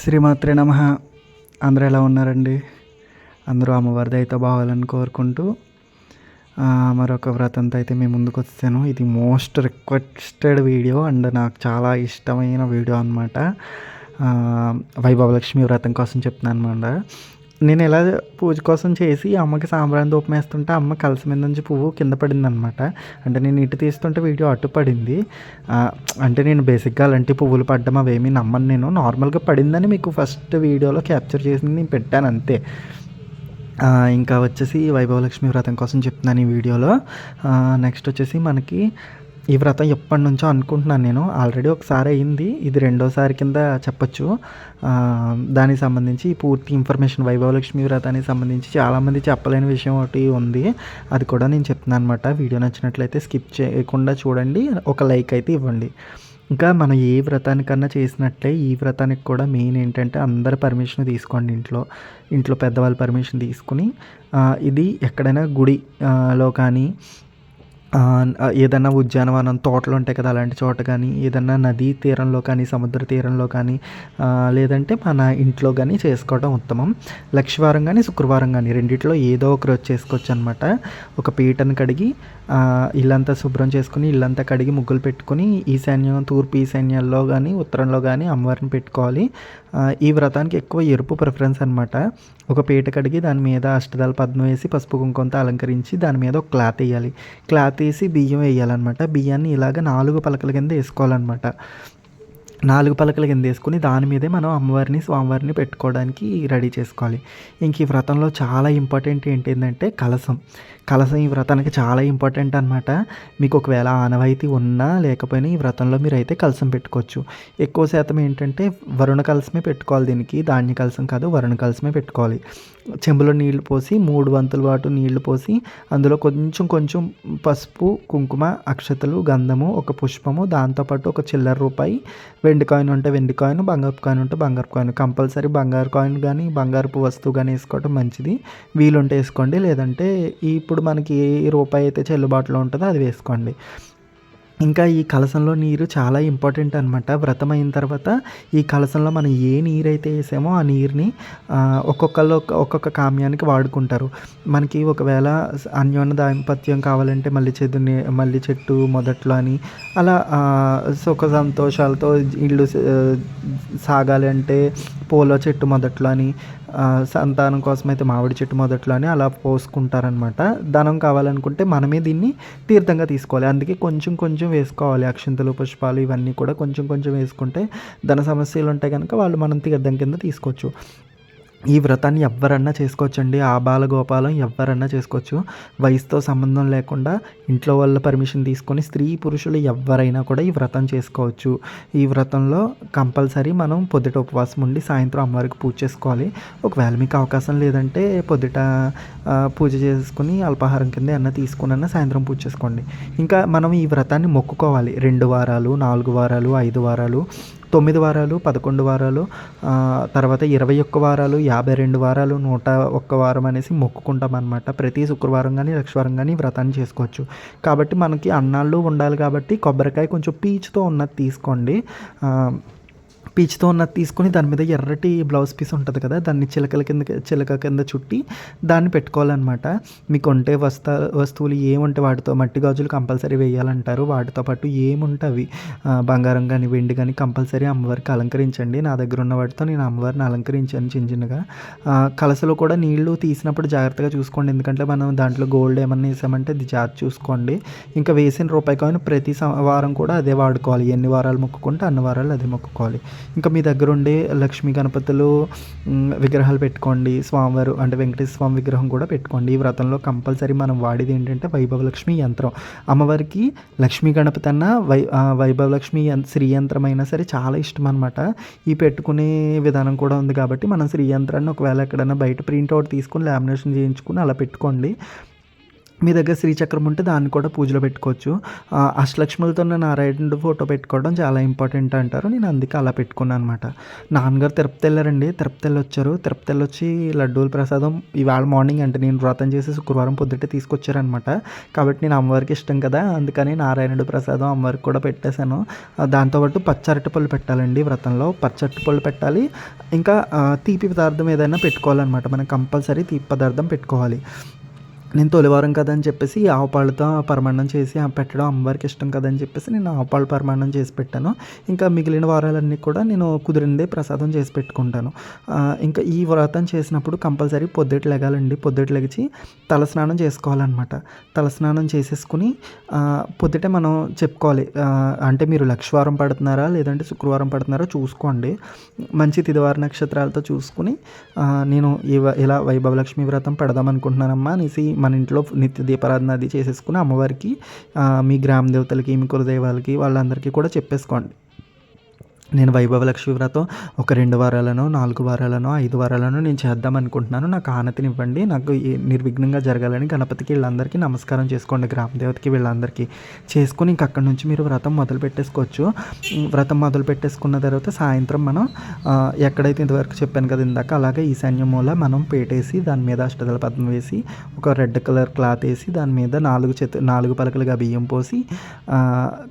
శ్రీమాత్రే నమ. అందరూ ఎలా ఉన్నారండి? అందరూ అమ్మవారిది అయితే బావాలని కోరుకుంటూ మరొక వ్రతంతో అయితే మేము ముందుకు వచ్చాను. ఇది మోస్ట్ రిక్వెస్టెడ్ వీడియో అండ్ నాకు చాలా ఇష్టమైన వీడియో అనమాట వైభవలక్ష్మి వ్రతం కోసం చెప్తున్నాను అనమాట నేను ఇలా పూజ కోసం చేసి అమ్మకి సాంబ్రాణి ధూపం వేస్తుంటే అమ్మ కలిసి మీద నుంచి పువ్వు కింద పడింది అనమాట అంటే నేను ఇటు తీస్తుంటే వీడియో అటు పడింది. అంటే నేను బేసిక్గా అలాంటి పువ్వులు పడ్డం అవేమీ నమ్మను నేను. నార్మల్గా పడిందని మీకు ఫస్ట్ వీడియోలో క్యాప్చర్ చేసింది నేను పెట్టాను అంతే. ఇంకా వచ్చేసి వైభవలక్ష్మి వ్రతం కోసం చెప్తున్నాను ఈ వీడియోలో. నెక్స్ట్ వచ్చేసి మనకి ఈ వ్రతం ఎప్పటి నుంచో అనుకుంటున్నాను నేను. ఆల్రెడీ ఒకసారి అయింది. ఇది రెండోసారి కింద చెప్పచ్చు. దానికి సంబంధించి పూర్తి ఇన్ఫర్మేషన్ వైభవలక్ష్మి వ్రతానికి సంబంధించి చాలామంది చెప్పలేని విషయం ఒకటి ఉంది. అది కూడా నేను చెప్తున్నాను అనమాట వీడియో నచ్చినట్లయితే స్కిప్ చేయకుండా చూడండి. ఒక లైక్ అయితే ఇవ్వండి. ఇంకా మనం ఏ వ్రతానికన్నా చేసినట్లే ఈ వ్రతానికి కూడా మెయిన్ ఏంటంటే అందరి పర్మిషన్ తీసుకోండి ఇంట్లో. ఇంట్లో పెద్దవాళ్ళ పర్మిషన్ తీసుకుని ఇది ఎక్కడైనా గుడి లో కానీ ఏదైనా ఉద్యానవనం తోటలు ఉంటాయి కదా అలాంటి చోట కానీ ఏదైనా నదీ తీరంలో కానీ సముద్ర తీరంలో కానీ లేదంటే మన ఇంట్లో కానీ చేసుకోవడం ఉత్తమం. లక్షవారం కానీ శుక్రవారం కానీ రెండిట్లో ఏదో ఒక రోజు చేసుకోవచ్చు అనమాట ఒక పీటను కడిగి ఇల్లంతా శుభ్రం చేసుకుని ఇల్లంతా కడిగి ముగ్గులు పెట్టుకుని ఈశాన్యం తూర్పు ఈశాన్యాల్లో కానీ ఉత్తరంలో కానీ అమ్మవారిని పెట్టుకోవాలి. ఈ వ్రతానికి ఎక్కువ ఎరుపు ప్రిఫరెన్స్ అనమాట ఒక పీట కడిగి దాని మీద అష్టదాల పద్మం వేసి పసుపు కుంకుమతో అలంకరించి దాని మీద ఒక క్లాత్ వేయాలి. క్లాత్ తీసి బియ్యం వేయాలన్నమాట. బియ్యాన్ని ఇలాగ నాలుగు పలకల కింద వేసుకోవాలన్నమాట. నాలుగు పలకల కింద వేసుకుని దాని మీదే మనం అమ్మవారిని స్వామివారిని పెట్టుకోవడానికి రెడీ చేసుకోవాలి. ఇంక ఈ వ్రతంలో చాలా ఇంపార్టెంట్ ఏంటంటే కలసం. కలసం ఈ వ్రతానికి చాలా ఇంపార్టెంట్ అనమాట మీకు ఒకవేళ ఆనవాయితీ ఉన్నా లేకపోయినా ఈ వ్రతంలో మీరు అయితే కలసం పెట్టుకోవచ్చు. ఎక్కువ శాతం ఏంటంటే వరుణ కలసమే పెట్టుకోవాలి దీనికి. ధాన్య కలసం కాదు వరుణ కలసమే పెట్టుకోవాలి. చెంబులో నీళ్ళు పోసి మూడు వంతుల పాటు నీళ్ళు పోసి అందులో కొంచెం కొంచెం పసుపు కుంకుమ అక్షతలు గంధము ఒక పుష్పము దాంతోపాటు ఒక చిల్లర రూపాయి వెండి కాయిన్ ఉంటే వెండి కాయిన్ బంగారు కాయిన్ ఉంటే బంగారు కాయిన్. కంపల్సరీ బంగారు కాయిన్ కానీ బంగారపు వస్తువు కానీ వేసుకోవడం మంచిది. వీలుంటే వేసుకోండి లేదంటే ఇప్పుడు మనకి ఏ రూపాయి అయితే చెల్లుబాటులో ఉంటుందో అది వేసుకోండి. ఇంకా ఈ కలసంలో నీరు చాలా ఇంపార్టెంట్ అనమాట వ్రతం అయిన తర్వాత ఈ కలసంలో మనం ఏ నీరు అయితే వేసామో ఆ నీరుని ఒక్కొక్కళ్ళు ఒక్కొక్క కామ్యానికి వాడుకుంటారు. మనకి ఒకవేళ అన్యోన్య దాంపత్యం కావాలంటే మళ్ళీ చెట్టు మళ్ళీ చెట్టు మొదట్లో అని అలా సుఖ సంతోషాలతో ఇల్లు సాగాలి అంటే పూల చెట్టు మొదట్లో అని సంతానం కోసం అయితే మామిడి చెట్టు మొదట్లోనే అలా పోసుకుంటారనమాట ధనం కావాలనుకుంటే మనమే దీన్ని తీర్థంగా తీసుకోవాలి. అందుకే కొంచెం కొంచెం వేసుకోవాలి. అక్షింతలు పుష్పాలు ఇవన్నీ కూడా కొంచెం కొంచెం వేసుకుంటే ధన సమస్యలు ఉంటాయి కనుక వాళ్ళు మనం తీర్థం కింద తీసుకోవచ్చు. ఈ వ్రతాన్ని ఎవరన్నా చేసుకోవచ్చండి. ఆ బాలగోపాలం ఎవరన్నా చేసుకోవచ్చు. వయసుతో సంబంధం లేకుండా ఇంట్లో వాళ్ళ పర్మిషన్ తీసుకొని స్త్రీ పురుషులు ఎవరైనా కూడా ఈ వ్రతం చేసుకోవచ్చు. ఈ వ్రతంలో కంపల్సరీ మనం పొద్దుట ఉపవాసం ఉండి సాయంత్రం అమ్మవారికి పూజ చేసుకోవాలి. ఒకవేళ మీకు అవకాశం లేదంటే పొద్దుట పూజ చేసుకుని అల్పాహారం కింద అన్న తీసుకున్న సాయంత్రం పూజ చేసుకోండి. ఇంకా మనం ఈ వ్రతాన్ని మొక్కుకోవాలి. రెండు వారాలు నాలుగు వారాలు ఐదు వారాలు. తొమ్మిది వారాలు పదకొండు వారాలు తర్వాత ఇరవై ఒక్క వారాలు యాభై రెండు వారాలు నూట ఒక్క వారం అనేసి మొక్కుకుంటాం అనమాట ప్రతి శుక్రవారం కానీ లక్షవారం కానీ వ్రతాన్ని చేసుకోవచ్చు. కాబట్టి మనకి అన్నాళ్ళు ఉండాలి కాబట్టి కొబ్బరికాయ కొంచెం పీచుతో ఉన్నది తీసుకోండి. పీచుతో ఉన్నది తీసుకొని దాని మీద ఎర్రటి బ్లౌజ్ పీస్ ఉంటుంది కదా దాన్ని చిలకల కింద చిలక కింద చుట్టి దాన్ని పెట్టుకోవాలన్నమాట. మీకు ఉంటే వస్తా వస్తువులు ఏముంటే వాటితో మట్టి గాజులు కంపల్సరీ వేయాలంటారు. వాటితో పాటు ఏముంటే అవి బంగారం కానీ వెండి కానీ కంపల్సరీ అమ్మవారికి అలంకరించండి. నా దగ్గర ఉన్న వాటితో నేను అమ్మవారిని అలంకరించాను చిన్న చిన్నగా. కలసలో కూడా నీళ్ళు తీసినప్పుడు జాగ్రత్తగా చూసుకోండి. ఎందుకంటే మనం దాంట్లో గోల్డ్ ఏమన్నా వేసామంటే అది జాగ్రత్త చూసుకోండి. ఇంకా వేసిన రూపాయి కాయిన్ ప్రతి వారం కూడా అదే వాడుకోవాలి. ఎన్ని వారాలు మొక్కుకుంటే అన్ని వారాలు అదే మొక్కుకోవాలి. ఇంకా మీ దగ్గర ఉండే లక్ష్మీ గణపతులు విగ్రహాలు పెట్టుకోండి స్వామివారు అంటే వెంకటేశ్వర స్వామి విగ్రహం కూడా పెట్టుకోండి. ఈ వ్రతంలో కంపల్సరీ మనం వాడేది ఏంటంటే వైభవ లక్ష్మి యంత్రం. అమ్మవారికి లక్ష్మీ గణపతి అన్న వై వైభవలక్ష్మి వైభవ లక్ష్మి శ్రీ యంత్రం అయినా సరే చాలా ఇష్టం అనమాట ఈ పెట్టుకునే విధానం కూడా ఉంది కాబట్టి మనం శ్రీ యంత్రాన్ని ఒకవేళ ఎక్కడైనా బయట ప్రింట్ అవుట్ తీసుకుని లామినేషన్ చేయించుకుని అలా పెట్టుకోండి. మీ దగ్గర శ్రీచక్రం ఉంటే దాన్ని కూడా పూజలో పెట్టుకోవచ్చు. అష్టలక్ష్ములతో ఉన్న నారాయణుడు ఫోటో పెట్టుకోవడం చాలా ఇంపార్టెంట్ అంటారు. నేను అందుకే అలా పెట్టుకున్నాను అనమాట నాన్నగారు తిరుపతి వెళ్ళారండి తిరుపతి వెళ్ళి వచ్చారు తిరుపతి వెళ్ళి వచ్చి లడ్డూల ప్రసాదం ఇవాళ మార్నింగ్ అంటే నేను వ్రతం చేసి శుక్రవారం పొద్దుటే తీసుకొచ్చారనమాట కాబట్టి నేను అమ్మవారికి ఇష్టం కదా అందుకని నారాయణుడు ప్రసాదం అమ్మవారికి కూడా పెట్టేశాను. దాంతోపాటు పచ్చరటి పళ్ళు పెట్టాలండి వ్రతంలో. పచ్చరటి పళ్ళు పెట్టాలి. ఇంకా తీపి పదార్థం ఏదైనా పెట్టుకోవాలన్నమాట. మనం కంపల్సరీ తీపి పదార్థం పెట్టుకోవాలి. నేను తొలివారం కదా అని చెప్పేసి ఆవుపాలతో పరమాన్నం చేసి ఆ పెట్టడం అమ్మవారికి ఇష్టం కదా అని చెప్పేసి నేను ఆవుపాలు పరమాన్నం చేసి పెట్టాను. ఇంకా మిగిలిన వారాలన్నీ కూడా నేను కుదిరిందే ప్రసాదం చేసి పెట్టుకుంటాను. ఇంకా ఈ వ్రతం చేసినప్పుడు కంపల్సరీ పొద్దుట లెగాలండి. పొద్దుట లెగిచి తలస్నానం చేసుకోవాలన్నమాట. తలస్నానం చేసేసుకుని పొద్దుటే మనం చెప్పుకోవాలి. అంటే మీరు లక్షవారం పడుతున్నారా లేదంటే శుక్రవారం పడుతున్నారా చూసుకోండి. మంచి తిదివార నక్షత్రాలతో చూసుకుని నేను ఇలా వైభవలక్ష్మి వ్రతం పెడదాం అనుకుంటున్నానమ్మా అనేసి మన ఇంట్లో నిత్య దీపారాధన అది చేసేసుకుని అమ్మవారికి మీ గ్రామ దేవతలకి మీ కులదైవాలకి వాళ్ళందరికీ కూడా చెప్పేసుకోండి. నేను వైభవలక్ష్మి వ్రతం ఒక రెండు వారాలను నాలుగు వారాలను ఐదు వారాలను నేను చేద్దాం అనుకుంటున్నాను. నాకు ఆనతినివ్వండి నాకు ఈ నిర్విఘ్నంగా జరగాలని గణపతికి వీళ్ళందరికీ నమస్కారం చేసుకోండి. గ్రామదేవతకి వీళ్ళందరికీ చేసుకుని ఇంక అక్కడి నుంచి మీరు వ్రతం మొదలు పెట్టేసుకోవచ్చు. వ్రతం మొదలు పెట్టేసుకున్న తర్వాత సాయంత్రం మనం ఎక్కడైతే ఇంతవరకు చెప్పాను కదా ఇందాక అలాగే ఈశాన్య మూల మనం పేటేసి దాని మీద అష్టదల పద్మం వేసి ఒక రెడ్ కలర్ క్లాత్ వేసి దాని మీద నాలుగు చేతు నాలుగు పలకలుగా బియ్యం పోసి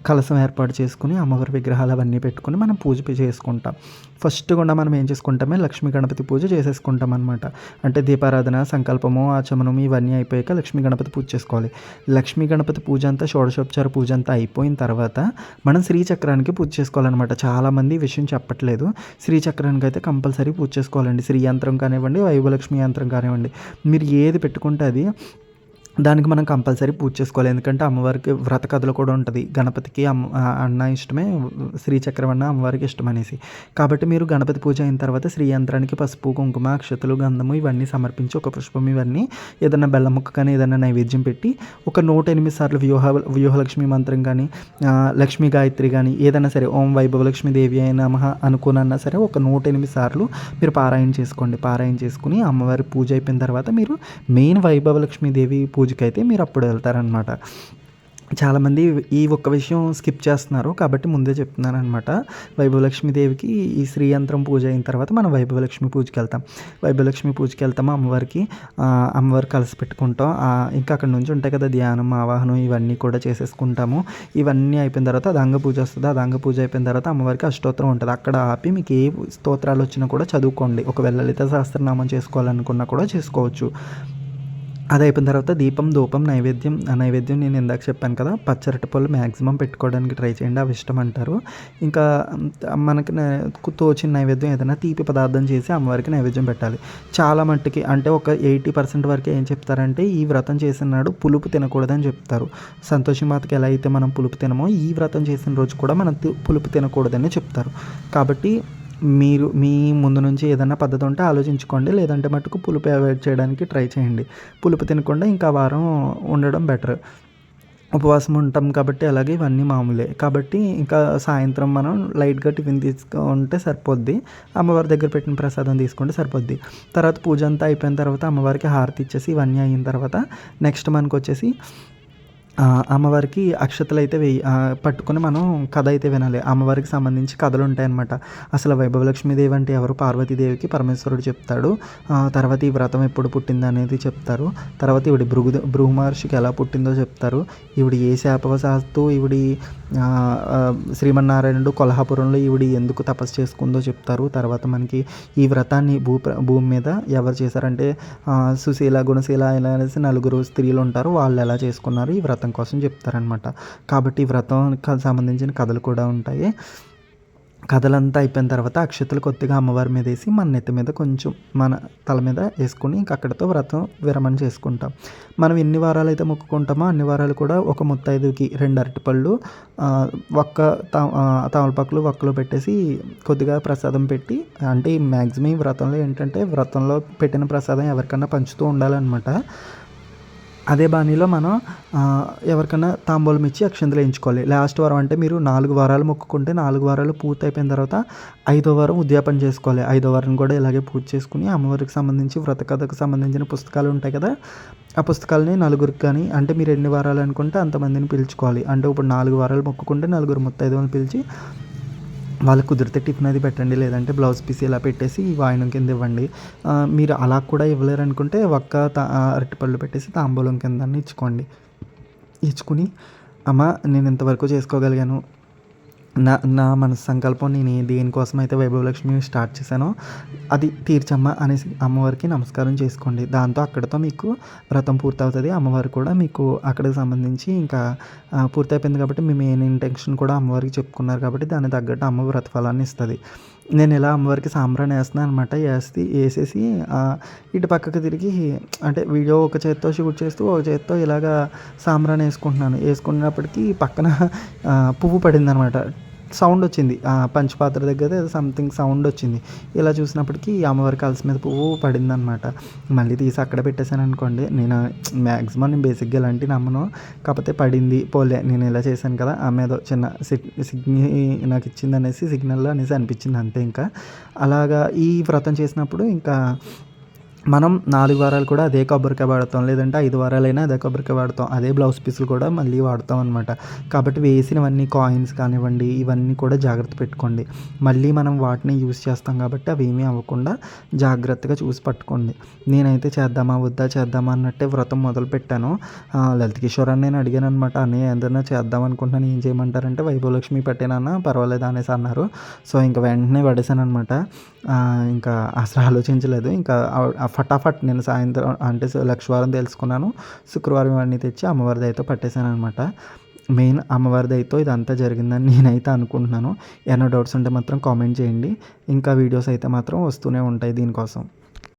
కలసం ఏర్పాటు చేసుకుని అమ్మవారి విగ్రహాలు అవన్నీ పెట్టుకుని మనం పూజ చేసుకుంటాం. ఫస్ట్ కూడా మనం ఏం చేసుకుంటామే? లక్ష్మీ గణపతి పూజ చేసేసుకుంటాం అనమాట అంటే దీపారాధన సంకల్పము ఆచమనం ఇవన్నీ అయిపోయాక లక్ష్మీ గణపతి పూజ చేసుకోవాలి. లక్ష్మీ గణపతి పూజ అంతా షోడశోపచార పూజ అంతా అయిపోయిన తర్వాత మనం శ్రీచక్రానికి పూజ చేసుకోవాలన్నమాట. చాలామంది విషయం చెప్పట్లేదు. శ్రీచక్రానికి అయితే కంపల్సరీ పూజ చేసుకోవాలండి. శ్రీ యంత్రం కానివ్వండి వైభలక్ష్మి యంత్రం కానివ్వండి. మీరు ఏది పెట్టుకుంటే అది దానికి మనం కంపల్సరీ పూజ చేసుకోవాలి. ఎందుకంటే అమ్మవారికి వ్రత కథలు కూడా ఉంటుంది. గణపతికి అమ్మ అన్న ఇష్టమే శ్రీ చక్రవర్ణ అమ్మవారికి ఇష్టం అనేసి కాబట్టి మీరు గణపతి పూజ అయిన తర్వాత శ్రీ యంత్రానికి పసుపు కుంకుమ అక్షతలు గంధము ఇవన్నీ సమర్పించి ఒక పుష్పం ఇవన్నీ ఏదైనా బెల్లం ముక్క కానీ ఏదైనా నైవేద్యం పెట్టి ఒక నూట ఎనిమిది సార్లు వ్యూహ వ్యూహలక్ష్మి మంత్రం కానీ లక్ష్మీ గాయత్రి కానీ ఏదైనా సరే ఓం వైభవలక్ష్మి దేవి అయిన మహా అనుకోనన్నా సరే ఒక నూట ఎనిమిది సార్లు మీరు పారాయణ చేసుకోండి. పారాయణ చేసుకుని అమ్మవారి పూజ అయిపోయిన తర్వాత మీరు మెయిన్ వైభవలక్ష్మి దేవి పూజకి అయితే మీరు అప్పుడు వెళ్తారనమాట చాలామంది ఈ ఒక్క విషయం స్కిప్ చేస్తున్నారు కాబట్టి ముందే చెప్తున్నాను అనమాట వైభవలక్ష్మి దేవికి ఈ శ్రీ యంత్రం పూజ అయిన తర్వాత మనం వైభవలక్ష్మి పూజకి వెళ్తాం. వైభవలక్ష్మి పూజకి వెళ్తాము అమ్మవారికి అమ్మవారు అమ్మవారికి కలిసి పెట్టుకుంటాం. ఇంకా అక్కడ నుంచి ఉంటాయి కదా ధ్యానం ఆవాహనం ఇవన్నీ కూడా చేసేసుకుంటాము. ఇవన్నీ అయిపోయిన తర్వాత అదంగ పూజ వస్తుంది. అదంగ పూజ అయిపోయిన తర్వాత అమ్మవారికి అష్టోత్తరం ఉంటుంది. అక్కడ ఆపి మీకు ఏ స్తోత్రాలు వచ్చినా కూడా చదువుకోండి. ఒకవేళ లలిత సహస్రనామం చేసుకోవాలనుకున్నా కూడా చేసుకోవచ్చు. అది అయిపోయిన తర్వాత దీపం ధూపం నైవేద్యం ఆ నైవేద్యం నేను ఇందాక చెప్పాను కదా పచ్చరటి పళ్ళు మ్యాక్సిమం పెట్టుకోవడానికి ట్రై చేయండి అవి ఇష్టం అంటారు. ఇంకా మనకి తోచిన నైవేద్యం ఏదైనా తీపి పదార్థం చేసి అమ్మవారికి నైవేద్యం పెట్టాలి. చాలా మట్టుకి అంటే ఒక ఎయిటీ పర్సెంట్ వరకు ఏం చెప్తారంటే ఈ వ్రతం చేసిన నాడు పులుపు తినకూడదని చెప్తారు. సంతోషి మాతకి ఎలా అయితే మనం పులుపు తినమో ఈ వ్రతం చేసిన రోజు కూడా మనం పులుపు తినకూడదని చెప్తారు. కాబట్టి మీరు మీ ముందు నుంచి ఏదైనా పద్ధతి ఉంటే ఆలోచించుకోండి లేదంటే మటుకు పులుపు అవాయిడ్ చేయడానికి ట్రై చేయండి. పులుపు తినకుండా ఇంకా వారం ఉండడం బెటర్. ఉపవాసం ఉంటాం కాబట్టి అలాగే ఇవన్నీ మామూలే. కాబట్టి ఇంకా సాయంత్రం మనం లైట్గా టిఫిన్ తీసుకుంటే సరిపోద్ది. అమ్మవారి దగ్గర పెట్టిన ప్రసాదం తీసుకుంటే సరిపోద్ది. తర్వాత పూజ అంతా అయిపోయిన తర్వాత అమ్మవారికి హారతి ఇచ్చేసి ఇవన్నీ అయిన తర్వాత నెక్స్ట్ మనకు వచ్చేసి అమ్మవారికి అక్షతలు అయితే వేయి పట్టుకొని మనం కథ అయితే వినాలి. అమ్మవారికి సంబంధించి కథలు ఉంటాయన్నమాట అసలు వైభవలక్ష్మీదేవి అంటే ఎవరు? పార్వతీదేవికి పరమేశ్వరుడు చెప్తాడు. తర్వాత ఈ వ్రతం ఎప్పుడు పుట్టింది అనేది చెప్తారు. తర్వాత ఈవిడి భృగు భృగు మహర్షికి ఎలా పుట్టిందో చెప్తారు. ఈవిడ ఏ శాపవశాస్తు ఈవిడి శ్రీమన్నారాయణుడు కొల్హాపురంలో ఈవిడ ఎందుకు తపస్సు చేసుకుందో చెప్తారు. తర్వాత మనకి ఈ వ్రతాన్ని భూ భూమి మీద ఎవరు చేశారంటే సుశీల గుణశీల ఇలా అనేసి నలుగురు స్త్రీలు ఉంటారు వాళ్ళు ఎలా చేసుకున్నారు ఈ వ్రతం కోసం చెప్తారనమాట కాబట్టి ఈ వ్రతం సంబంధించిన కథలు కూడా ఉంటాయి. కథలంతా అయిపోయిన తర్వాత అక్షతలు కొద్దిగా అమ్మవారి మీద వేసి మన నెత్తి మీద కొంచెం మన తల మీద వేసుకుని ఇంక అక్కడితో వ్రతం విరమణ చేసుకుంటాం. మనం ఎన్ని వారాలు అయితే మొక్కుకుంటామో అన్ని వారాలు కూడా ఒక ముత్తైదుకి రెండు అరటిపళ్ళు ఒక్క తా- తమలపాకులు ఒక్కలో పెట్టేసి కొద్దిగా ప్రసాదం పెట్టి అంటే మ్యాక్సిమం ఈ వ్రతంలో ఏంటంటే వ్రతంలో పెట్టిన ప్రసాదం ఎవరికన్నా పంచుతూ ఉండాలన్నమాట. అదే బాణీలో మనం ఎవరికైనా తాంబూలం ఇచ్చి అక్షంతలు వేయించుకోవాలి. లాస్ట్ వారం అంటే మీరు నాలుగు వారాలు మొక్కుకుంటే నాలుగు వారాలు పూర్తి అయిపోయిన తర్వాత ఐదో వారం ఉద్యాపన చేసుకోవాలి. ఐదో వారం కూడా ఇలాగే పూజ చేసుకుని అమ్మవారికి సంబంధించి వ్రత కథకు సంబంధించిన పుస్తకాలు ఉంటాయి కదా ఆ పుస్తకాలని నలుగురికి కానీ అంటే మీరు ఎన్ని వారాలు అనుకుంటే అంతమందిని పిలుచుకోవాలి. అంటే ఇప్పుడు నాలుగు వారాలు మొక్కుకుంటే నలుగురు ముత్తైదువులను పిలిచి వాళ్ళకి కుదిరితే టిఫిన్ అది పెట్టండి లేదంటే బ్లౌజ్ పీస్ ఇలా పెట్టేసి వాయినం కింద ఇవ్వండి. మీరు అలా కూడా ఇవ్వలేరు అనుకుంటే ఒక్క తా అరటిపళ్ళు పెట్టేసి తాంబూలం కింద ఇచ్చుకోండి. ఇచ్చుకుని అమ్మ నేను ఇంతవరకు చేసుకోగలిగాను. నా నా మన సంకల్పం నేను దేనికోసం అయితే వైభవలక్ష్మి స్టార్ట్ చేశానో అది తీర్చమ్మ అనేసి అమ్మవారికి నమస్కారం చేసుకోండి. దాంతో అక్కడితో మీకు వ్రతం పూర్తవుతుంది. అమ్మవారు కూడా మీకు అక్కడికి సంబంధించి ఇంకా పూర్తయిపోయింది కాబట్టి మీ మెయిన్ ఇంటెన్షన్ కూడా అమ్మవారికి చెప్పుకున్నారు కాబట్టి దానికి తగ్గట్టు అమ్మ వ్రతఫలాన్ని ఇస్తుంది. నేను ఇలా అమ్మవారికి సాంబ్రాణి వేస్తున్నాను అనమాట వేసి వేసేసి ఇటు పక్కకు తిరిగి అంటే వీడియో ఒక చేత్తో షూట్ చేస్తూ ఒక చేత్తో ఇలాగా సాంబ్రాణి వేసుకుంటున్నాను. వేసుకున్నప్పటికీ పక్కన పువ్వు పడింది అనమాట సౌండ్ వచ్చింది. పంచపాత్ర దగ్గర సంథింగ్ సౌండ్ వచ్చింది. ఇలా చూసినప్పటికీ ఈ అమ్మవారి కలిసి మీద పువ్వు పడింది అనమాట మళ్ళీ తీసి అక్కడ పెట్టేశాను అనుకోండి నేను మ్యాక్సిమం నేను బేసిక్గా ఇలాంటి నమ్మను. కాకపోతే పడింది పోలే నేను ఇలా చేశాను కదా ఆమె ఏదో చిన్న సిగ్ని నాకు ఇచ్చింది అనేసి సిగ్నల్లో అనేసి అనిపించింది అంతే ఇంకా. అలాగా ఈ వ్రతం చేసినప్పుడు ఇంకా మనం నాలుగు వారాలు కూడా అదే కొబ్బరికాయ వాడతాం లేదంటే ఐదు వారాలైనా అదే కొబ్బరికాయ వాడతాం. అదే బ్లౌజ్ పీసులు కూడా మళ్ళీ వాడతాం అనమాట కాబట్టి వేసినవన్నీ కాయిన్స్ కానివ్వండి ఇవన్నీ కూడా జాగ్రత్త పెట్టుకోండి. మళ్ళీ మనం వాటిని యూస్ చేస్తాం కాబట్టి అవి ఏమీ అవ్వకుండా జాగ్రత్తగా చూసి పట్టుకోండి. నేనైతే చేద్దామా వద్దా చేద్దామా అన్నట్టే వ్రతం మొదలు పెట్టాను. లలిత కిషోర్ అని నేను అడిగాను అనమాట అన్నయ్య ఏదైనా చేద్దాం అనుకుంటున్నాను ఏం చేయమంటారంటే వైభవలక్ష్మి పెట్టానన్నా పర్వాలేదు అనేసి అన్నారు. సో ఇంకా వెంటనే పడేసాను అనమాట ఇంకా అసలు ఆలోచించలేదు. ఇంకా ఫటాఫట్ నేను సాయంత్రం అంటే లక్షవారం తెలుసుకున్నాను. శుక్రవారం ఇవన్నీ తెచ్చి అమ్మవారి దయతో పట్టేశాను అనమాట మెయిన్ అమ్మవారి దయతో ఇదంతా జరిగిందని నేనైతే అనుకుంటున్నాను. ఏమైనా డౌట్స్ ఉంటే మాత్రం కామెంట్ చేయండి. ఇంకా వీడియోస్ అయితే మాత్రం వస్తూనే ఉంటాయి దీనికోసం.